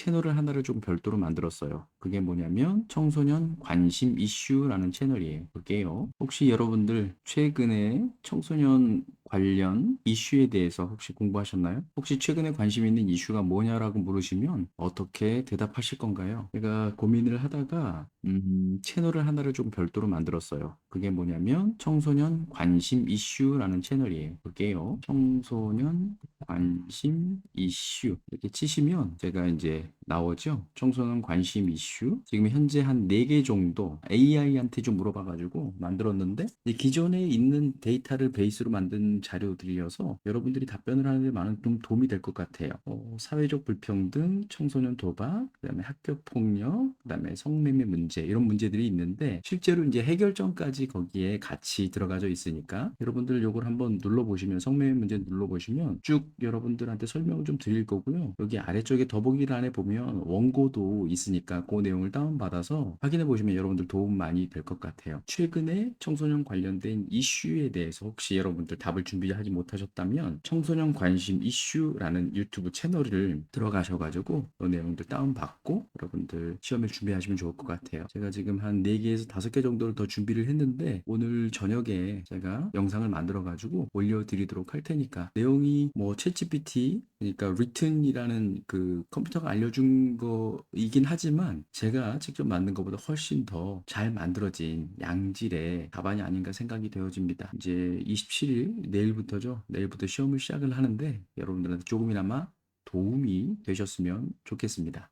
채널을 하나를 좀 별도로 만들었어요. 그게 뭐냐면 청소년 관심 이슈라는 채널이에요. 볼게요. 혹시 여러분들 최근에 청소년 관련 이슈에 대해서 혹시 공부하셨나요? 혹시 최근에 관심 있는 이슈가 뭐냐라고 물으시면 어떻게 대답하실 건가요? 제가 고민을 하다가 음, 채널을 하나를 좀 별도로 만들었어요. 그게 뭐냐면 청소년 관심 이슈라는 채널이에요. 볼게요. 청소년 관심 이슈 이렇게 치시면 제가 이제 나오죠. 청소년 관심 이슈 지금 현재 한 4개 정도 AI한테 좀 물어봐 가지고 만들었는데 이 기존에 있는 데이터를 베이스로 만든 자료들이어서 여러분들이 답변을 하는데 많은 좀 도움이 될 것 같아요. 어, 사회적 불평등, 청소년 도박, 그다음에 학교 폭력, 그다음에 성매매 문제 이런 문제들이 있는데 실제로 이제 해결점까지 거기에 같이 들어가져 있으니까 여러분들 요걸 한번 눌러 보시면 성매매 문제 눌러 보시면 쭉 여러분들한테 설명을 좀 드릴 거고요. 여기 아래쪽에 더보기란에 보면 원고도 있으니까 그 내용을 다운받아서 확인해 보시면 여러분들 도움 많이 될 것 같아요. 최근에 청소년 관련된 이슈에 대해서 혹시 여러분들 답을 준비하지 못하셨다면 청소년 관심 이슈라는 유튜브 채널을 들어가셔가지고 그 내용들 다운받고 여러분들 시험을 준비하시면 좋을 것 같아요. 제가 지금 한 4개에서 5개 정도를 더 준비를 했는데 오늘 저녁에 제가 영상을 만들어가지고 올려드리도록 할 테니까 내용이 뭐 챗GPT 그러니까 리튼이라는 그 컴퓨터가 알려준 거이긴 하지만 제가 직접 만든 것보다 훨씬 더 잘 만들어진 양질의 답안이 아닌가 생각이 되어집니다. 이제 27일 내일부터죠. 내일부터 시험을 시작을 하는데 여러분들한테 조금이나마 도움이 되셨으면 좋겠습니다.